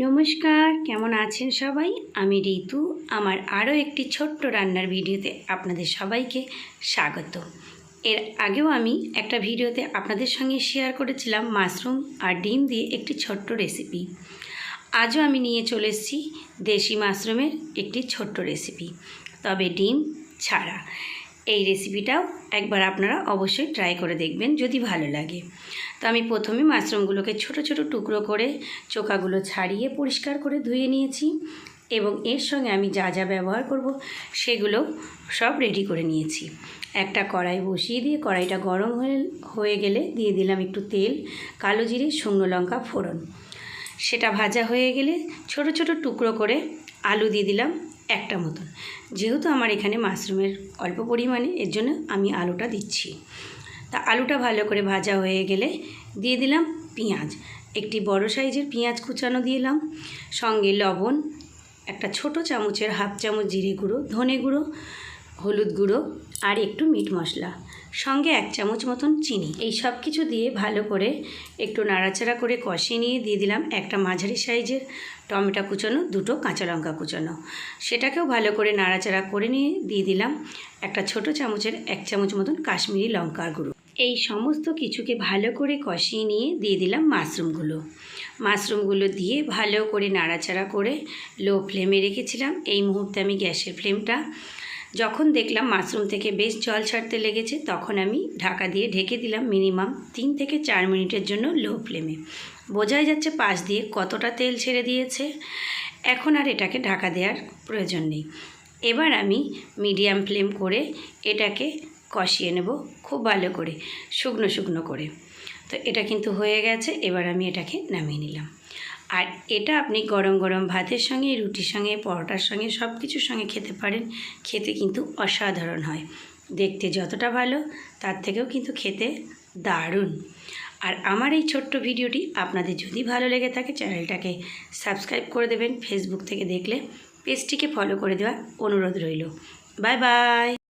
নমস্কার, কেমন আছেন সবাই? আমি ঋতু, আমার আরও একটি ছোট্ট রান্নার ভিডিওতে আপনাদের সবাইকে স্বাগত। এর আগেও আমি একটা ভিডিওতে আপনাদের সঙ্গে শেয়ার করেছিলাম মাশরুম আর ডিম দিয়ে একটি ছোট্ট রেসিপি। আজও আমি নিয়ে চলে এসেছি দেশি মাশরুমের একটি ছোট্ট রেসিপি। তবে ডিম ছাড়া। এই রেসিপিটাও একবার আপনারা অবশ্যই ট্রাই করে দেখবেন যদি ভালো লাগে। তো আমি প্রথমে মাশরুমগুলোকে ছোট ছোট টুকরো করে চোকাগুলো ছাড়িয়ে পরিষ্কার করে ধুয়ে নিয়েছি এবং এর সঙ্গে আমি যা যা ব্যবহার করব সেগুলো সব রেডি করে নিয়েছি। একটা কড়াই বসিয়ে দিয়ে কড়াইটা গরম হয়ে হয়ে গেলে দিয়ে দিলাম একটু তেল, কালো জিরে, শুকনো লঙ্কা ফোড়ন। সেটা ভাজা হয়ে গেলে ছোট ছোট টুকরো করে আলু দিয়ে দিলাম একটা মতন। যেহেতু আমার এখানে মাশরুমের অল্প পরিমাণে, এর জন্য আমি আলুটা দিচ্ছি। তা আলুটা ভালো করে ভাজা হয়ে গেলে দিয়ে দিলাম পেঁয়াজ। একটি বড় সাইজের পেঁয়াজ কুচানো দিলাম সঙ্গে লবণ, একটা ছোট চামচের হাফ চামচ জিরে গুঁড়ো, ধনে গুঁড়ো, হলুদ গুঁড়ো আর একটু মিট মশলা। সঙ্গে এক চামচ মতন চিনি। এই সব কিছু দিয়ে ভালো করে একটু নাড়াচাড়া করে কষিয়ে নিয়ে দিয়ে দিলাম একটা মাঝারি সাইজের টমেটো কুচানো, দুটো কাঁচা লঙ্কা কুচানো। সেটাকেও ভালো করে নাড়াচাড়া করে নিয়ে দিয়ে দিলাম একটা ছোট চামচের এক চামচ মতন কাশ্মীরি লঙ্কার গুঁড়ো। এই সমস্ত কিছুকে ভালো করে কষিয়ে নিয়ে দিয়ে দিলাম মাশরুমগুলো। মাশরুমগুলো দিয়ে ভালো করে নাড়াচাড়া করে লো ফ্লেমে রেখেছিলাম। এই মুহূর্তে আমি গ্যাসের ফ্লেমটা যখন দেখলাম মাশরুম থেকে বেশ জল ছাড়তে লেগেছে, তখন আমি ঢাকা দিয়ে ঢেকে দিলাম মিনিমাম তিন থেকে চার মিনিটের জন্য লো ফ্লেমে। বোঝাই যাচ্ছে পাশ দিয়ে কতটা তেল ছেড়ে দিয়েছে। এখন আর এটাকে ঢাকা দেওয়ার প্রয়োজন নেই। এবার আমি মিডিয়াম ফ্লেম করে এটাকে কষিয়ে নেব খুব ভালো করে, শুকনো শুকনো করে। তো এটা কিন্তু হয়ে গেছে, এবার আমি এটাকে নামিয়ে নিলাম। আর এটা আপনি গরম গরম ভাতের সঙ্গে, রুটির সঙ্গে, পরোটার সঙ্গে সব কিছুর সঙ্গে খেতে পারেন। খেতে কিন্তু অসাধারণ হয়। দেখতে যতটা ভালো, তার থেকেও কিন্তু খেতে দারুণ। আর আমার এই ছোট্ট ভিডিওটি আপনাদের যদি ভালো লেগে থাকে, চ্যানেলটাকে সাবস্ক্রাইব করে দেবেন। ফেসবুক থেকে দেখলে পেজটিকে ফলো করে দেওয়ার অনুরোধ রইল। Bye bye!